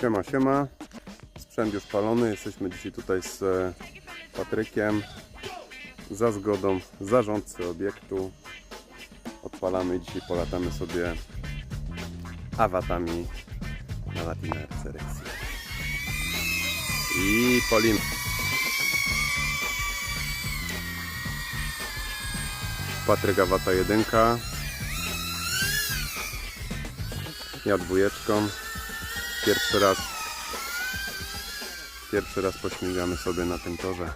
Siema, siema. Sprzęt już palony. Jesteśmy dzisiaj tutaj z e, Patrykiem. Za zgodą zarządcy obiektu. Odpalamy dzisiaj polatamy sobie awatami na Latina Resurreccji. I polimy. Patryk awata jedynka. Ja dwójeczką. Pierwszy raz Pierwszy raz pośmigamy sobie na tym torze.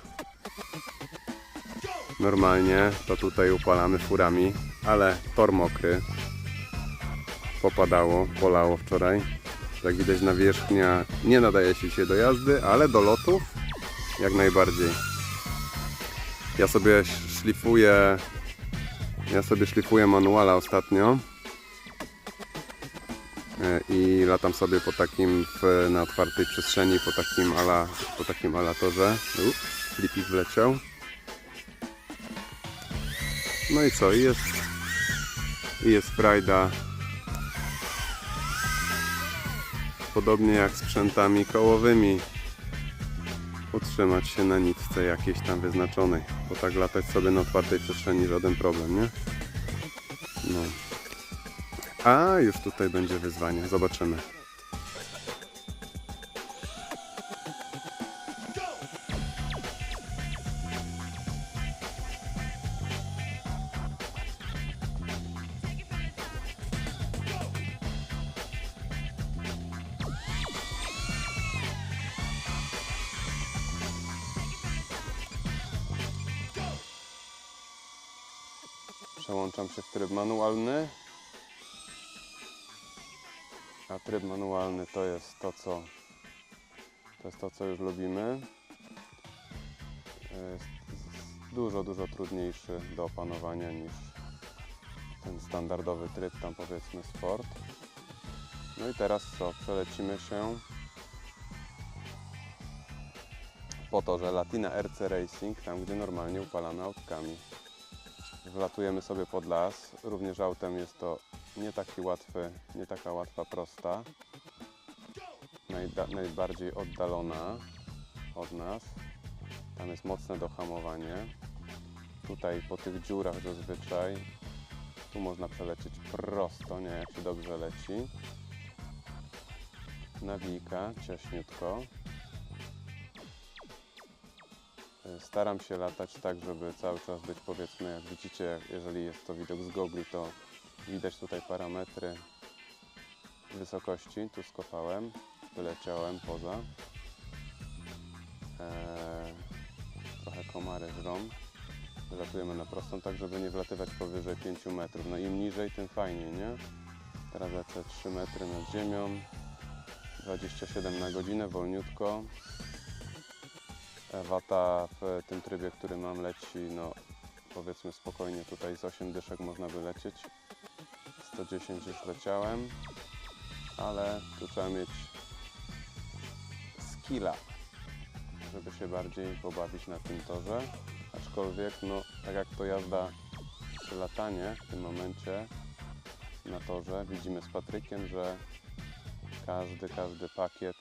Normalnie to tutaj upalamy furami, ale tor mokry. Popadało, polało wczoraj. Jak widać nawierzchnia nie nadaje się się do jazdy, ale do lotów jak najbardziej. Ja sobie szlifuję ja sobie szlifuję manuala ostatnio i latam sobie po takim w, na otwartej przestrzeni, po takim ala, po takim alatorze. Ups, flipik wleciał. No i co? I jest, i jest frajda. Podobnie jak sprzętami kołowymi. Utrzymać się na nitce jakiejś tam wyznaczonej. Bo tak latać sobie na otwartej przestrzeni żaden problem, nie? No. A już tutaj będzie wyzwanie. Zobaczymy. Przełączam się w tryb manualny. A tryb manualny to jest to, co to jest to, co już lubimy. Jest dużo, dużo trudniejszy do opanowania niż ten standardowy tryb, tam powiedzmy sport. No i teraz co? Przelecimy się po to, że Latina RC Racing, tam gdzie normalnie upalamy autkami. Wlatujemy sobie pod las. Również autem jest to nie taki łatwy, nie taka łatwa prosta. Najda, najbardziej oddalona od nas. Tam jest mocne dohamowanie. Tutaj po tych dziurach zazwyczaj. Tu można przelecieć prosto, nie jak się dobrze leci. Nawijka, ciaśniutko. Staram się latać tak, żeby cały czas być powiedzmy, jak widzicie, jeżeli jest to widok z gogli, to widać tutaj parametry wysokości. Tu skopałem, wyleciałem poza. Eee, trochę komary żrą. Wylatujemy na prostą, tak żeby nie wlatywać powyżej 5 metrów. No im niżej, tym fajniej, nie? Teraz lecę 3 metry nad ziemią. 27 na godzinę, wolniutko. Wata w tym trybie, który mam leci, no powiedzmy spokojnie tutaj z 8 dyszek można wylecieć. 110 już leciałem, ale tu trzeba mieć skilla, żeby się bardziej pobawić na tym torze. Aczkolwiek, no tak jak to jazda czy latanie w tym momencie na torze, widzimy z Patrykiem, że każdy, każdy pakiet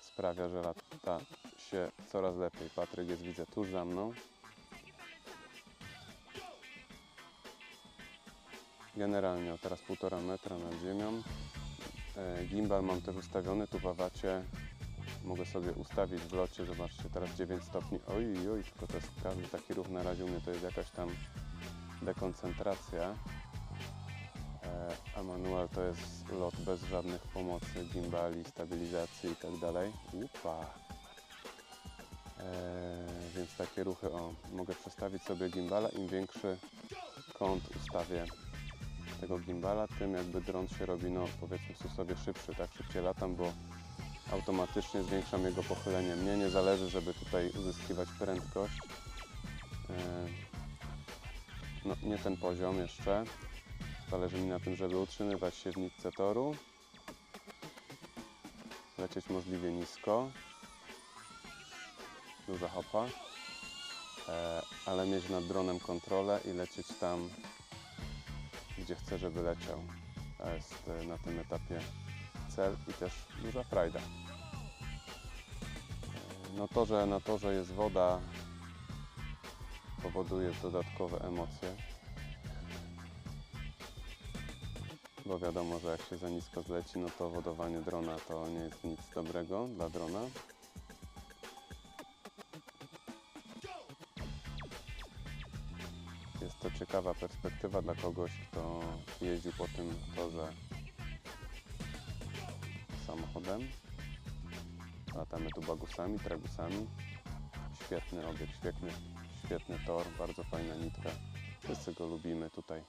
sprawia, że lata się coraz lepiej. Patryk jest, widzę, tuż za mną. Generalnie o teraz półtora metra nad ziemią. E, Gimbal mam też ustawiony tu w awacie. Mogę sobie ustawić w locie, zobaczcie, teraz 9 stopni. Oj, oj, tylko to jest każdy taki ruch na razie u mnie to jest jakaś tam dekoncentracja. E, A manual to jest lot bez żadnych pomocy, gimbali, stabilizacji i tak dalej. Upa. Eee, więc takie ruchy, o, mogę przestawić sobie gimbala, im większy kąt ustawię tego gimbala, tym jakby dron się robi, no powiedzmy sobie szybszy, tak szybciej latam, bo automatycznie zwiększam jego pochylenie. Mnie nie zależy, żeby tutaj uzyskiwać prędkość. Eee, no nie ten poziom jeszcze. Zależy mi na tym, żeby utrzymywać się w nitce toru, lecieć możliwie nisko, duża hopa, e, ale mieć nad dronem kontrolę i lecieć tam, gdzie chcę, żeby leciał. To jest e, na tym etapie cel i też duża frajda. E, No to, że na torze jest woda powoduje dodatkowe emocje. Bo wiadomo, że jak się za nisko zleci, no to wodowanie drona to nie jest nic dobrego dla drona. Ciekawa perspektywa dla kogoś, kto jeździł po tym torze samochodem. Latamy tu bagusami, tragusami. Świetny obiekt, świetny, świetny tor, bardzo fajna nitka. Wszyscy go lubimy. Tutaj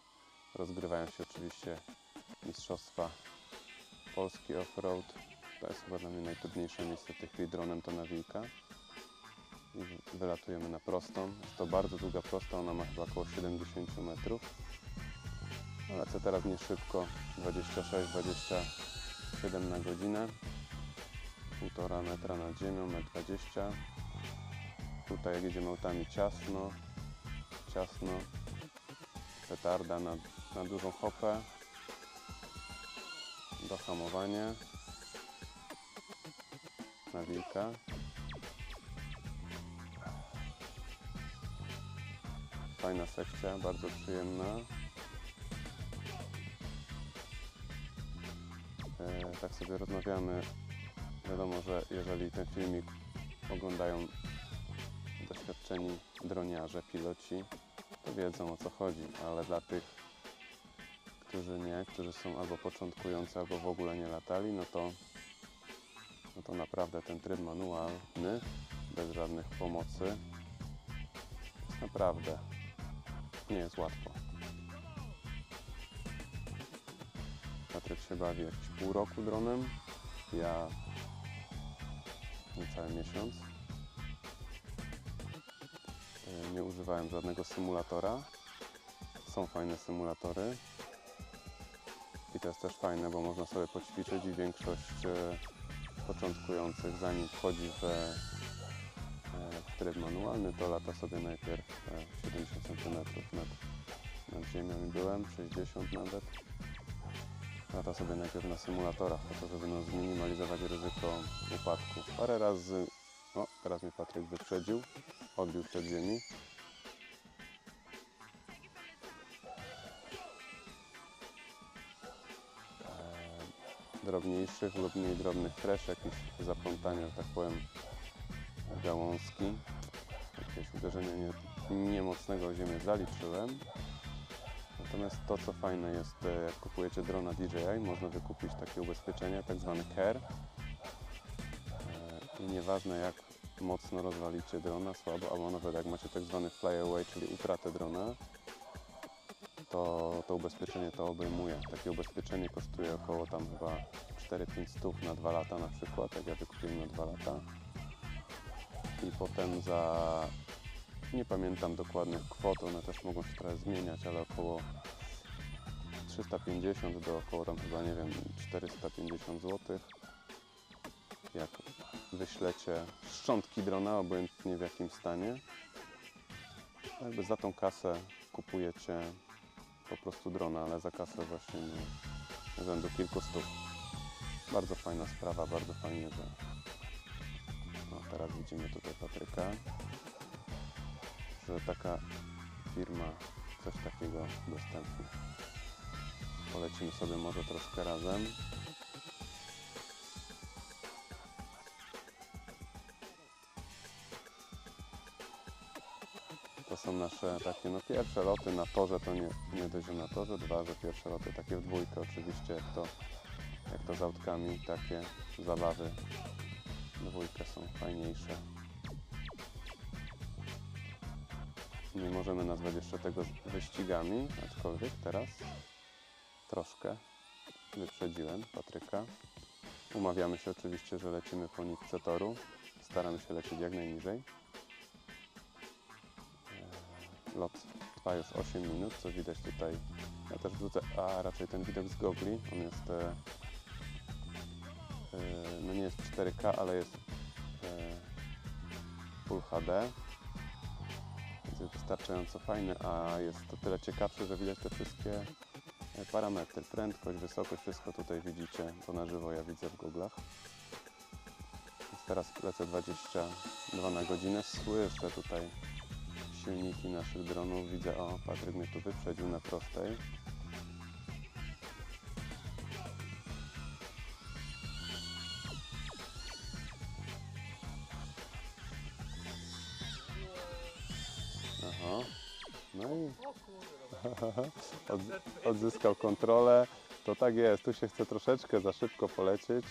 rozgrywają się oczywiście Mistrzostwa Polski Offroad. To jest chyba dla mnie najtrudniejsze miejsce w tej dronem to Nawilka. Wylatujemy na prostą. Jest to bardzo długa prosta, ona ma chyba około 70 metrów. Lecę teraz nie szybko, 26-27 na godzinę. 1,5 metra nad ziemią, 1,20 m. Tutaj jak jedziemy autami ciasno, ciasno, petarda na, na dużą hopę, dohamowanie, na wilka. Fajna sekcja, bardzo przyjemna. E, tak sobie rozmawiamy. Wiadomo, że jeżeli ten filmik oglądają doświadczeni droniarze, piloci, to wiedzą o co chodzi, ale dla tych, którzy nie, którzy są albo początkujący, albo w ogóle nie latali, no to, no to naprawdę ten tryb manualny, bez żadnych pomocy, jest naprawdę nie jest łatwo. Patryk się bawi pół roku dronem, ja niecały miesiąc. E, Nie używałem żadnego symulatora. Są fajne symulatory. I to jest też fajne, bo można sobie poćwiczyć i większość e, początkujących, zanim wchodzi w, e, w tryb manualny, to lata sobie najpierw e, 70 cm nad, nad ziemią i byłem, 60 nawet. Lata sobie najpierw na symulatorach, po to, żeby no, zminimalizować ryzyko upadku. Parę razy, o teraz mnie Patryk wyprzedził, odbił przed ziemi. E, drobniejszych lub mniej drobnych kresz, jakieś zaplątania, że tak powiem, gałązki. Jakieś uderzenie nie, niemocnego o ziemię zaliczyłem. Natomiast to, co fajne jest, e, jak kupujecie drona DJI, można wykupić takie ubezpieczenie, tak zwany CARE. I nieważne jak mocno rozwalicie drona, słabo, albo nawet jak macie tak zwany flyaway, czyli utratę drona, to to ubezpieczenie to obejmuje. Takie ubezpieczenie kosztuje około tam chyba 4-5 stów na 2 lata na przykład, jak ja wykupiłem na 2 lata. I potem za nie pamiętam dokładnych kwot, one też mogą się trochę zmieniać, ale około 350 do około tam chyba nie wiem 450 zł. Jak wyślecie szczątki drona, obojętnie w jakim stanie, jakby za tą kasę kupujecie po prostu drona, ale za kasę właśnie nie, rzędu kilku stów. Bardzo fajna sprawa, bardzo fajnie, że teraz widzimy tutaj Patryka że taka firma coś takiego udostępnia. Polecimy sobie może troszkę razem. To są nasze takie no pierwsze loty na torze, to nie, nie dość, na torze, dwa, że pierwsze loty takie w dwójkę oczywiście, jak to, jak to z autkami, takie zabawy dwójkę są fajniejsze. Nie możemy nazwać jeszcze tego wyścigami, aczkolwiek teraz troszkę wyprzedziłem Patryka. Umawiamy się oczywiście, że lecimy po nitce toru. Staramy się lecieć jak najniżej. Eee, Lot trwa już 8 minut, co widać tutaj. Ja też wrzucę, a raczej ten widok z gogli. On jest, e, no nie jest 4K, ale jest e, Full HD więc jest wystarczająco fajny, a jest to tyle ciekawszy, że widać te wszystkie E, Parametry, prędkość, wysokość, wszystko tutaj widzicie, to na żywo ja widzę w. Więc teraz lecę 22 na godzinę, słyszę tutaj silniki naszych dronów, widzę, o Patryk mnie tu wyprzedził na prostej. Odzyskał kontrolę. To tak jest, tu się chce troszeczkę za szybko polecieć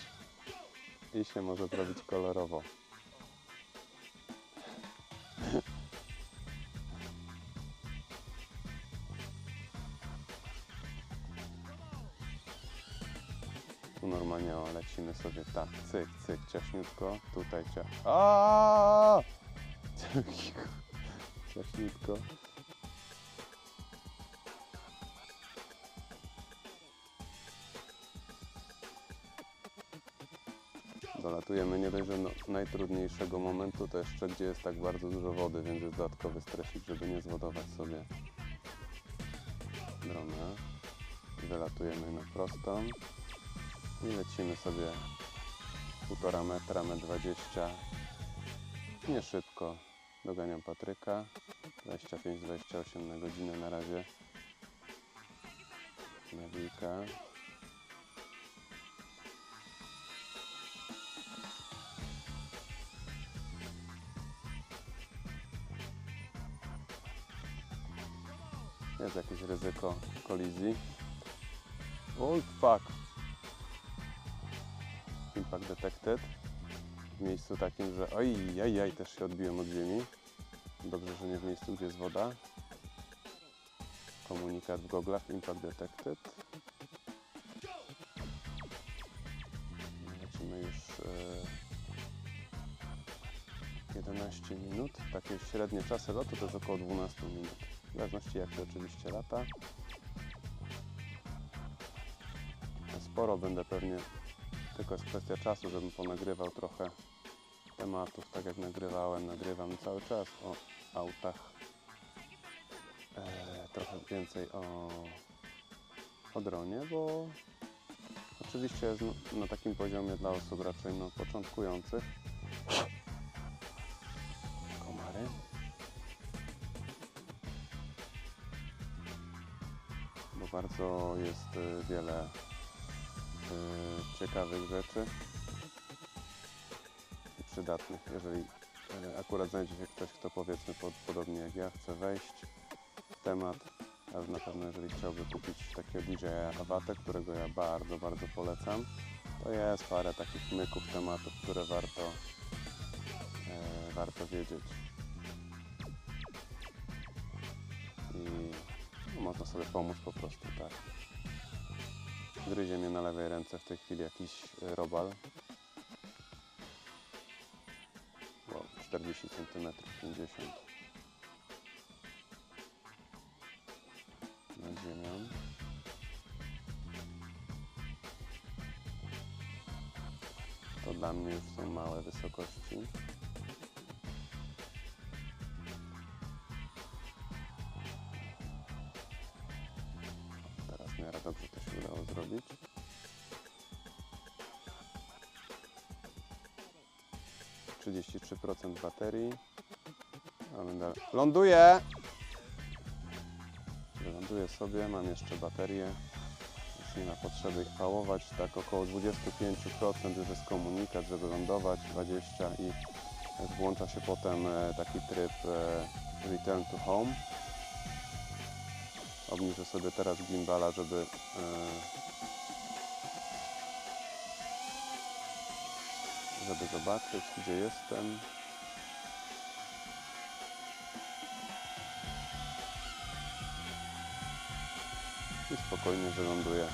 i się może zrobić kolorowo. Tu normalnie o, lecimy sobie tak, cyk, cyk, ciaśniutko, tutaj cia... Aaaa! Ciaśniutko. Dolatujemy nie dość, że no, najtrudniejszego momentu, to jeszcze gdzie jest tak bardzo dużo wody, więc jest dodatkowy stresik, żeby nie zwodować sobie drona. Wylatujemy na prostą i lecimy sobie półtora metra, metr 20. Nie szybko. Doganiam Patryka. 25-28 na godzinę na razie. Nawika. Jest jakieś ryzyko kolizji. Oj, fuck. Impact detected. W miejscu takim, że oj, jaj, jaj, też się odbiłem od ziemi. Dobrze, że nie w miejscu, gdzie jest woda. Komunikat w goglach, impact detected. Lecimy już e, 11 minut. Takie średnie czasy lotu to jest około 12 minut. W zależności jak się oczywiście lata. Sporo będę pewnie, tylko jest kwestia czasu, żebym ponagrywał trochę tematów, tak jak nagrywałem, nagrywam cały czas o autach. E, trochę więcej o, o dronie, bo oczywiście jest na takim poziomie dla osób raczej no, początkujących. Wiele y, ciekawych rzeczy i przydatnych. Jeżeli y, akurat znajdzie się ktoś, kto powiedzmy pod, podobnie jak ja chce wejść w temat, a na pewno jeżeli chciałby kupić takiego DJ'a Awatę, którego ja bardzo, bardzo polecam, to jest parę takich myków tematów, które warto, warto wiedzieć. I no, można sobie pomóc po prostu, tak. Gryzie mnie na lewej ręce w tej chwili jakiś e, robal. Wow, 40 cm, 50 nad ziemią. To dla mnie już są małe wysokości. Dobrze to się udało zrobić. Trzydzieści trzy procent baterii. A będę... Ląduję! Sobie, mam jeszcze baterię. Więc nie ma potrzeby ich pałować. Tak około 25% już jest komunikat, żeby lądować, 20% i włącza się potem e, taki tryb e, return to home. Obniżę sobie teraz gimbala, żeby e, żeby zobaczyć, gdzie jestem. I spokojnie wyląduję